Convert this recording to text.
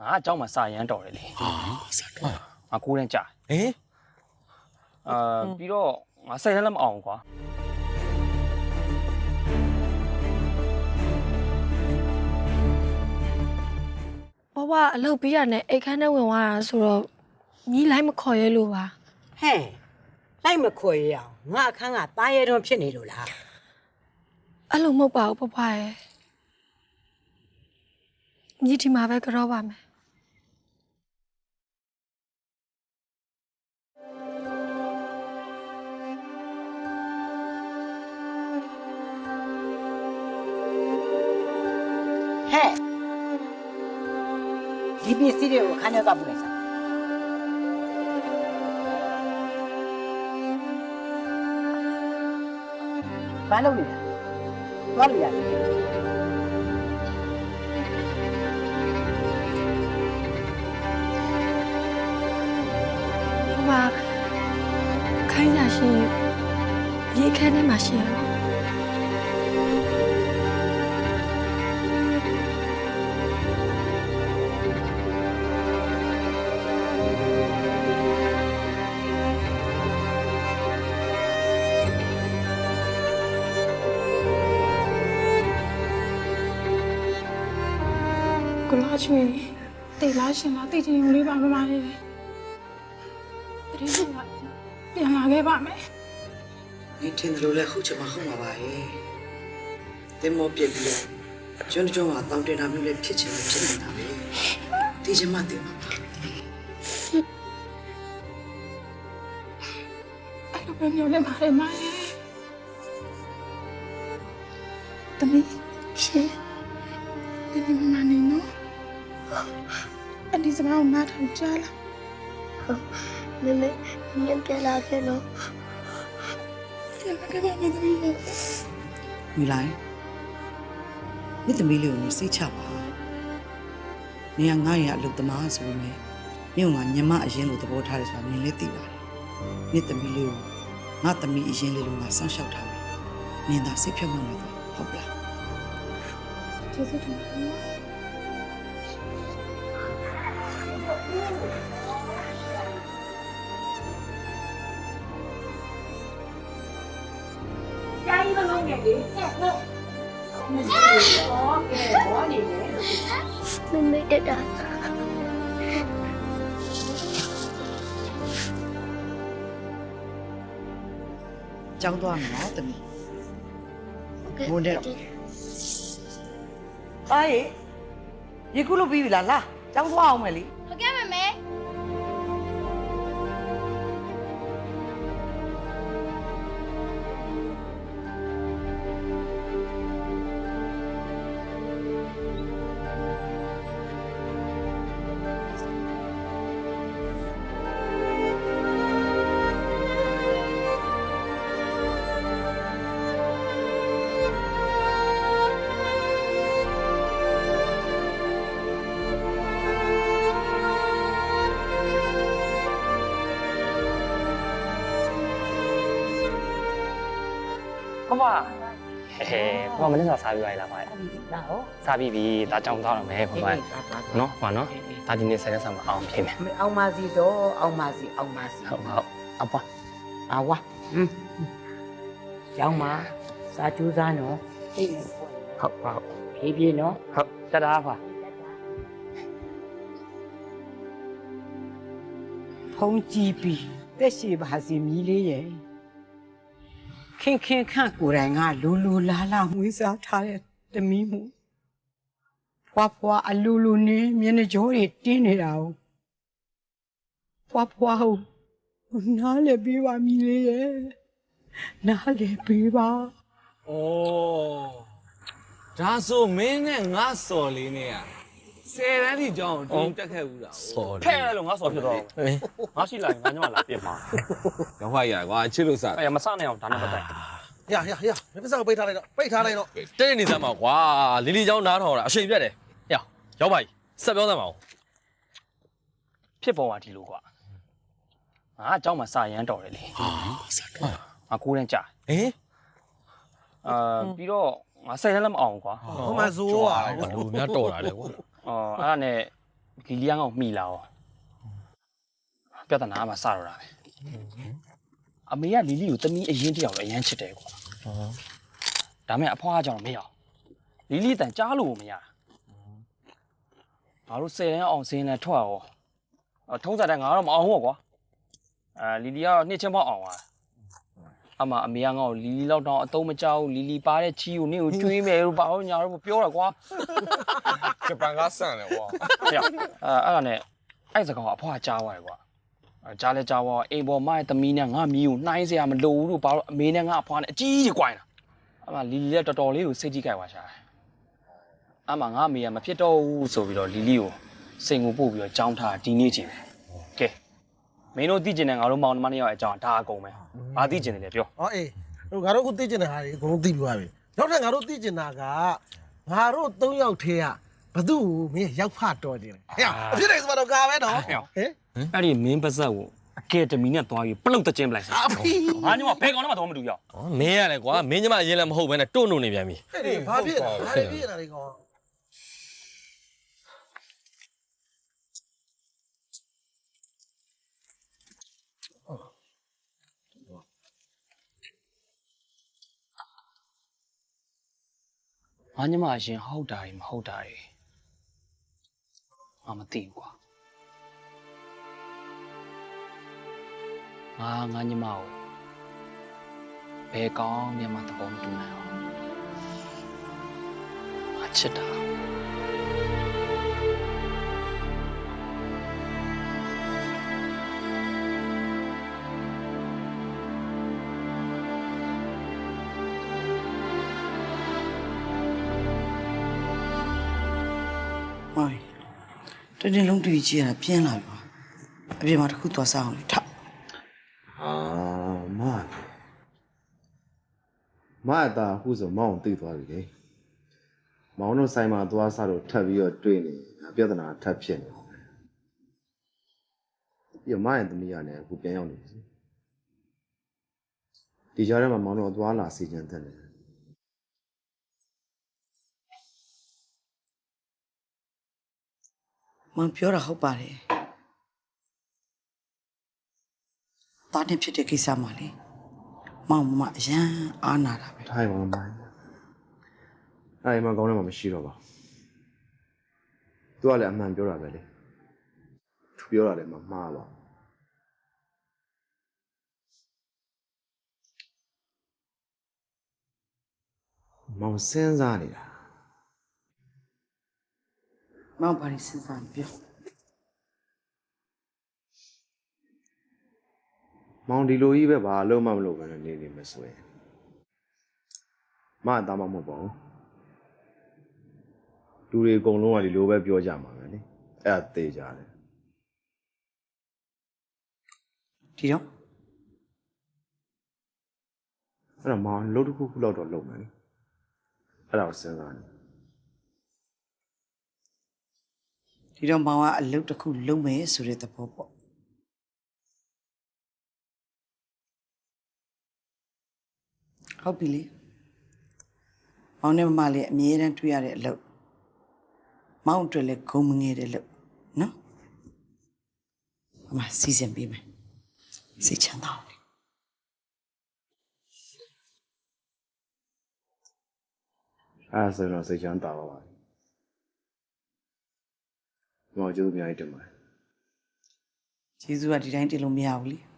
ငါအเจ้าမှာစာရမ်းတော်တယ်လေ ဟာစတော့ ငါကိုးတန်းကြာ ဟင် အာပြီးတော့ငါစိတ်ထဲလည်းမအောင်ကွာ ဘဝအလုပ်ပြီးရနဲ့အိတ်ခမ်းထဲဝင်သွားတာဆိုတော့ညီလိုက်မခေါ်ရဲလို့ပါ ဟဲ့လိုက်မခွေရအောင်ငါအခန်းကတားရဲတွန်းဖြစ်နေလို့လား အဲ့လိုမဟုတ်ပါဘူးဘဝရဲ့ညီဒီမှာပဲကြောပါမယ် ဟဲ့ဒီပစ္စည်းတွေကိုအခန်းထဲကပို့လိုက်စမ်းဘာလုပ်နေတာသွားလို့ရတယ်ဘဝခိုင်းရရှိရင်ညီခန်းထဲမှာရှိရတော့ ရွှေတိတ်လားရှင်လားတိတ်ချင်ုံလေးပါမမလေးပဲတရင်ရှင်ကပြန်လာခဲ့ပါမယ်နင်တင်လို့လည်းဟုတ်ချင်မှဟုတ်မှာပါရဲ့တင်မောပြစ်ပြီးတော့ကျွန်းကျွန်းကတောင်းတင်တာမျိုးလည်းဖြစ်ချင်ဖြစ်နေတာပဲတိတ်ချင်မှတင်ပါဘယ်မျိုးလဲမရမရသမီးရှင် စမောင်းနားထောင်ကြလားမမေညီပြန်လာခဲ့တော့ပြန်လာခဲ့ပါမယ်တမီးရဲ့မိလိုက်မိသမီးလေးကိုနေစိတ်ချပါနေကငါ့ရဲ့အလုပ်သမားဆိုပေမဲ့မြို့မှာညီမအရင်လိုသဘောထားတယ်ဆိုတာနင်လည်းသိပါတယ်မိသမီးလေးကိုငါသမီးအရင်လေးလိုငါစောင့်ရှောက်ထားမယ်နင်သာစိတ်ဖြတ်မှမယ်ဟုတ်ပလားကျေးဇူးတင်ပါတယ် မမေတက်တာကြောင်းသွားမယ်နော်သမီးဘုန်းတဲ့အားရေရေခုလို့ပြီးပြီလားလာကြောင်းသွားအောင်မယ်လေဟုတ်ကဲ့မမေ ဘဝဟဲဘဝမနေ့ကစားပြီးပါလားဗျာလာဟောစားပြီးပြီဒါကြောင်သွားတော့မယ်ဘဝနော်ဟောနော်ဒါဒီနေ့ဆက်လက်ဆောင်မအောင်ဖြစ်မယ်အောင်ပါစီတော့အောင်ပါစီအောင်ပါစီဟုတ်ဟုတ်အပွားအာဝါဟွန်းကျောင်းမှာစာကြိုးစားနော်အေးဟုတ်ဟုတ်ဖြည်းဖြည်းနော်ဟုတ်တတားပါဖုံးကြည့်ပြီးတက်ရှိပါစီမီးလေးရဲ့ ခင်ခင်ခန့်ကိုယ်တိုင်ကလူလူလာလာမွေးစားထားတဲ့တမီးမှုဖွာဖွာအလူလူနေမျက်နှာကြောတွေတင်းနေတာ哦ဖွာဖွာဟုတ်နားလေပေးပါမီးလေးရဲ့နားလေပေးပါ ဩဒါဆိုမင်းနဲ့ငါစော်လေးနဲ့อ่ะ ဆယ်တန်းဒီကြောင်းတင်းတက်ခဲ့ဘူးလားစော် ခဲလို့ငါဆော်ဖြစ်တော့ငါရှိလာရင်ငါညမလာပြင်မှာ ရောဟွာရကွာချစ်လို့စား အဲ့မစနိုင်အောင်ဒါနဲ့ပတ်သက် ရရရမပစ္စကိုပိတ်ထားလိုက်တော့ပိတ်ထားလိုက်တော့ တဲ့နေစမ်းပါကွာလီလီเจ้าနားထောင်တာအချိန်ပြတ်တယ်ဟေ့ရောက်ပါ ਈ ဆက်ပြောစမ်းပါဦး ဖြစ်ပေါ်တာဒီလိုကွာငါအเจ้าမှာစာရမ်းတော်တယ်လေ ဟာစတော့ ငါကိုးတန်းကြာ ဟင် အာပြီးတော့ငါစိတ်ထဲလည်းမအောင်ကွာ ဟိုမှာဇိုးอ่ะ လူများတော်တာလေကွာ အော်အဲ့ဒါနဲ့လီလီကငါ့ကိုမှီလာရောပြဿနာကမှစတော့တာပဲအမေကလီလီကိုတမီးအရင်တယောက်တော့အရန်ချစ်တယ်ကွာဒါမဲ့အဖွားကကြောင့်မရအောင်လီလီတန်ကြားလို့ကိုမရတာငါတို့ဆယ်တန်းအောင်စင်းနဲ့ထွက်ရောအထုံးစံတဲ့ငါတော့မအောင်ဘူးကွာအဲလီလီကတော့နှစ်ချင်းပေါက်အောင်သွား အမအမေကငါ့ကိုလီလီလောက်တောင်အတုံးမကြောက်ဘူးလီလီပါတဲ့ချီကိုနင့်ကိုကျွေးမယ်လို့ပါအောင်ညာတော့ပြောတာကွာဂျပန်ကဆန်တယ်ကွာ။ဟဲ့အဲအဲ့ဒါနဲ့အဲ့စကောင်ကအဖွားကြားသွားတယ်ကွာ။အဲကြားလဲကြားသွားအိမ်ပေါ်မရဲ့သမီးနဲ့ငါမီးကိုနှိုင်းစရာမလိုဘူးလို့ဘာလို့အမေနဲ့ငါအဖွားနဲ့အကြီးကြီးကြွိုင်းတာ။အမလီလီလည်းတော်တော်လေးကိုစိတ်ကြီးကြိုက်သွားရှာတယ်။အမငါအမေကမဖြစ်တော့ဘူးဆိုပြီးတော့လီလီကိုစိန်ကိုပို့ပြီးတော့ကြောင်းထားဒီနေ့ချင်းပဲ။ကဲ မင်းတို့သိကျင်တဲ့ငါတို့မောင်နှမနှစ်ယောက်အကြောင်းဒါအကုန်ပဲ။ဘာသိကျင်တယ်လဲပြောဟောအေးဟိုငါတို့အခုသိကျင်တဲ့ဟာတွေအကုန်လုံးသိပြီးသွားပြီနောက်ထပ်ငါတို့သိကျင်တာကငါတို့၃ယောက်ထဲကဘသူ့ကိုမင်းရောက်ဖတော်တယ်ဟဲ့အဖြစ်နေစမတော့ကာပဲနော်ဟဲ့။အဲ့ဒီမင်းပါဇက်ကိုအကယ်ဒမီနဲ့သွားပြီးပလုတ်တကျင်းပလိုက်စမ်းအဖေ။ငါညမဘယ်ကောင်မှတော့မတူရောက်ဟောမင်းရလေကွာမင်းညမအရင်လည်းမဟုတ်ဘဲနဲ့တွန့်တွန့်နေပြန်ပြီအဲ့ဒီဘာဖြစ်လဲဘာတွေဖြစ်နေတာလဲကောင် ငါညမအရင်ဟုတ်တာတွေမဟုတ်တာတွေငါမသိဘူးကွာငါငါညမကိုဘယ်ကောင်းမှမသဘောမတူနိုင်အောင်ငါချစ်တာ မောင်တတင်းလုံးတွေ့ကြည့်ရတာပြင်းလာပြီပါအပြင်မှာတစ်ခုသွားစားအောင်လေထအာမမအတာအခုဆိုမောင်ကိုသိသွားပြီလေမောင်တို့ဆိုင်မှာသွားစားတော့ထပ်ပြီးတော့တွေ့နေပြဿနာထပ်ဖြစ်နေပြီးတော့မရဲ့သမီးကလည်းအခုပြန်ရောက်နေပြီဒီကြားထဲမှာမောင်တို့အသွားလာစီကြံတက်နေတ မောင်ပြောတာဟုတ်ပါတယ်တားနေဖြစ်တဲ့ကိစ္စမှာလေမောင်မအရန်အားနာတာပဲထိုင်ပါမိုင်းအဲ့ဒီမှာကောင်းတယ်မှမရှိတော့ပါသူကလည်းအမှန်ပြောတာပဲလေသူပြောတာလည်းမမှားပါဘူးမောင်စဉ်းစားနေတာ မောင်ဘာလို့စဉ်းစားမပြောမောင်ဒီလိုကြီးပဲဘာအလုံးမမလုပ်ဘဲနဲ့နေနေမဆိုရင်မအသားမမဟုတ်ပါဘူးလူတွေအကုန်လုံးကဒီလိုပဲပြောကြမှာပဲလေအဲ့ဒါသေကြတယ်ဒီတော့အဲ့တော့မောင်လှုပ်တစ်ခုခုလောက်တော့လုပ်မယ်လေအဲ့ဒါကိုစဉ်းစားနေ ဒီတော့မောင်ကအလုပ်တစ်ခုလုပ်မယ်ဆိုတဲ့သဘောပေါ့ဟုတ်ပြီလေမောင်နဲ့မမလေးအမြဲတမ်းတွေ့ရတဲ့အလုပ်မောင်အတွက်လည်းဂုံမငယ်တဲ့လုပ်နော်အမစီစဉ်ပေးမယ်စိတ်ချမ်းသာအောင်လေအဲ့ဒါဆိုရင်တော့စိတ်ချမ်းသာပါပါ မောင်ကျေးဇူးအများကြီးတင်ပါတယ်ကျေးဇူးကဒီတိုင်းတင်လို့မရဘူးလေ။